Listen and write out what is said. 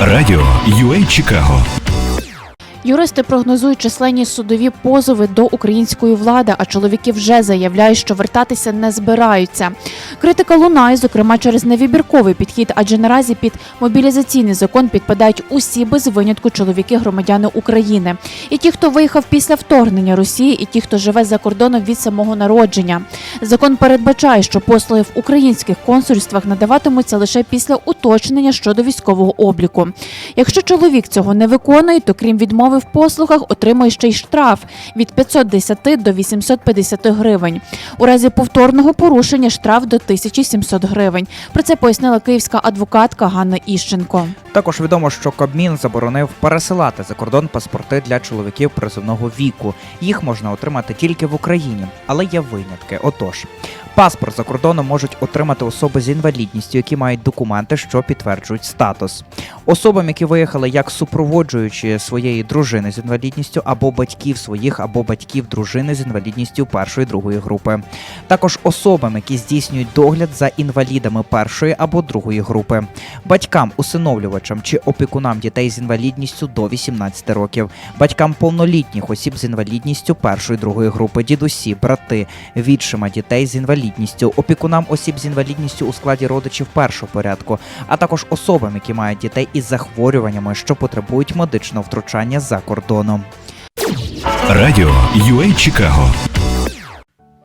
Радіо UA Чикаго Юристи прогнозують численні судові позови до української влади, а чоловіки вже заявляють, що вертатися не збираються. Критика лунає, зокрема через невибірковий підхід, адже наразі під мобілізаційний закон підпадають усі без винятку чоловіки громадяни України. І ті, хто виїхав після вторгнення Росії, і ті, хто живе за кордоном від самого народження. Закон передбачає, що послуги в українських консульствах надаватимуться лише після уточнення щодо військового обліку. Якщо чоловік цього не виконує, то крім відмови в послугах, отримує ще й штраф від 510 до 850 гривень. У разі повторного порушення штраф до 1700 гривень. Про це пояснила київська адвокатка Ганна Іщенко. Також відомо, що Кабмін заборонив пересилати за кордон паспорти для чоловіків призовного віку. Їх можна отримати тільки в Україні, але є винятки. Отож, паспорт за кордоном можуть отримати особи з інвалідністю, які мають документи, що підтверджують статус. Особам, які виїхали як супроводжуючі своєї дружини з інвалідністю, або батьків своїх, або батьків дружини з інвалідністю першої другої групи. Також особам, які здійснюють догляд за інвалідами першої або другої групи, батькам, усиновлювачам чи опікунам дітей з інвалідністю до 18 років, батькам повнолітніх осіб з інвалідністю першої другої групи, дідусі, брати, відчима дітей з інвалідністю, опікунам осіб з інвалідністю у складі родичів першого порядку, а також особам, які мають дітей із захворюваннями, що потребують медичного втручання за кордоном. Радіо UA Чикаго